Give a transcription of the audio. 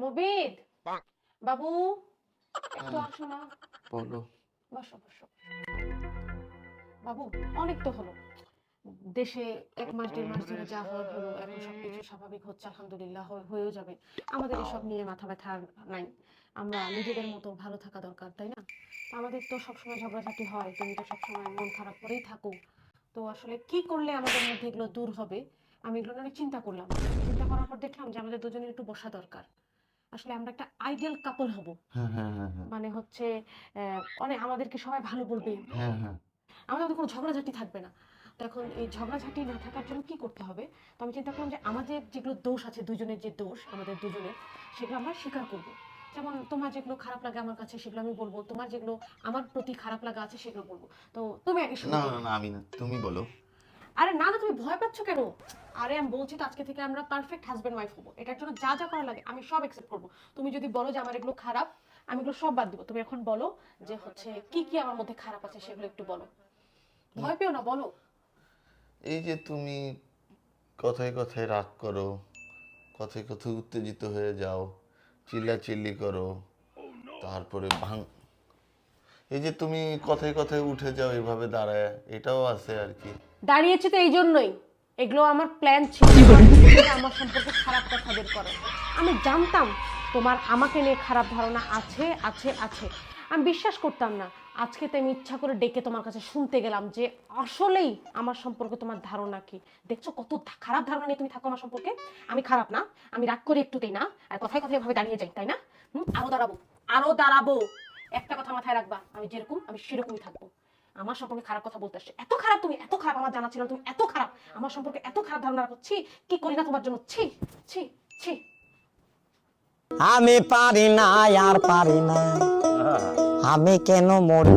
মুবিদ বাবু একটু হ্যাঁ। আসো না বলো। বসো বসো। বাবু অনেক তো হলো। দেশে এক মাস দেড় মাস ধরে যা হওয়ার হলো এখন সবকিছু স্বাভাবিক হচ্ছে আলহামদুলিল্লাহ হয়েও যাবে। আমাদের এসব নিয়ে মাথা ব্যথা নাই। আমরা নিজেদের মতো ভালো থাকা দরকার তাই না? আমাদের তো সবসময় ঝগড়াঝাটি হয় তুমি তো সবসময় মন খারাপ করেই থাকো। তো আসলে কি করলে আমাদের মধ্যে এগুলো দূর হবে? আমি এগুলো নিয়ে অনেক চিন্তা করলাম। চিন্তা করার পর দেখলাম যে আমাদের দুজনের একটু বসা দরকার। আসলে আমরা একটা আইডিয়াল কাপল হব। মানে হচ্ছে অনেক আমাদেরকে সবাই ভালো বলবে। হ্যাঁ হ্যাঁ। আমাদের মধ্যে কোনো ঝগড়াঝাটি থাকবে না। তো এখন এই ঝগড়াঝাটি না থাকার জন্য কি করতে হবে? তো আমি চিন্তা করলাম যে আমাদের যেগুলো দোষ আছে দুজনের যে দোষ আমাদের দুজনের সেগুলো আমরা স্বীকার করব। যেমন তোমার যেগুলো খারাপ লাগে আমার কাছে সেগুলো আমি বলব। তোমার যেগুলো আমার প্রতি খারাপ লাগা আছে সেগুলো বলব। তো তুমি আগে না না আমি না তুমি বলো। আরে না না তুমি ভয় পাচ্ছ কেন? আরে আমি বলছি তো আজকে থেকে আমরা পারফেক্ট হাজব্যান্ড ওয়াইফ হব। এটার জন্য যা যা করা লাগে আমি সব অ্যাকসেপ্ট করব। তুমি যদি বলো যে আমার এগুলো খারাপ আমি এগুলো সব বাদ দিব। তুমি এখন বলো যে হচ্ছে কি কি আমার মধ্যে খারাপ আছে সেগুলো একটু বলো। ভয় পেও না বলো। এই যে তুমি কথায় কথায় রাগ করো কথায় কথায় উত্তেজিত হয়ে যাও চিল্লাচিল্লি করো তারপরে ভাঙ এই যে তুমি কথায় কথায় উঠে যাও এভাবে দাঁড়ায় এটাও আছে আর কি। দাঁড়িয়েছি তো এই জন্যই। এগুলো আমার প্ল্যান ছিল। আমার সম্পর্কে খারাপ কথা বের করো আমি জানতাম তোমার আমাকে নিয়ে খারাপ ধারণা আছে আছে আছে। আমি বিশ্বাস করতাম না। আজকে তো আমি ইচ্ছা করে ডেকে তোমার কাছে শুনতে গেলাম যে আসলেই আমার সম্পর্কে তোমার ধারণা কি। দেখছ কত খারাপ ধারণা নিয়ে তুমি থাকো আমার সম্পর্কে? আমি খারাপ না। আমি রাগ করে একটুতেই না? আর কথায় কথায় ভাবে দাঁড়িয়ে যাই তাই না? হুম আরও দাঁড়াবো আরও দাঁড়াবো। একটা কথা মাথায় রাখবা আমি যেরকম আমি সেরকমই থাকব। আমার সম্পর্কে খারাপ কথা বলতে আসছে। এত খারাপ তুমি এত খারাপ আমার জানা ছিল না, তুমি এত খারাপ। আমার সম্পর্কে এত খারাপ ধারণা রাখছি কি করি না তোমার জন্য? ছি ছি ছি। আমি পারি না আর পারি না। আমি কেন মরি?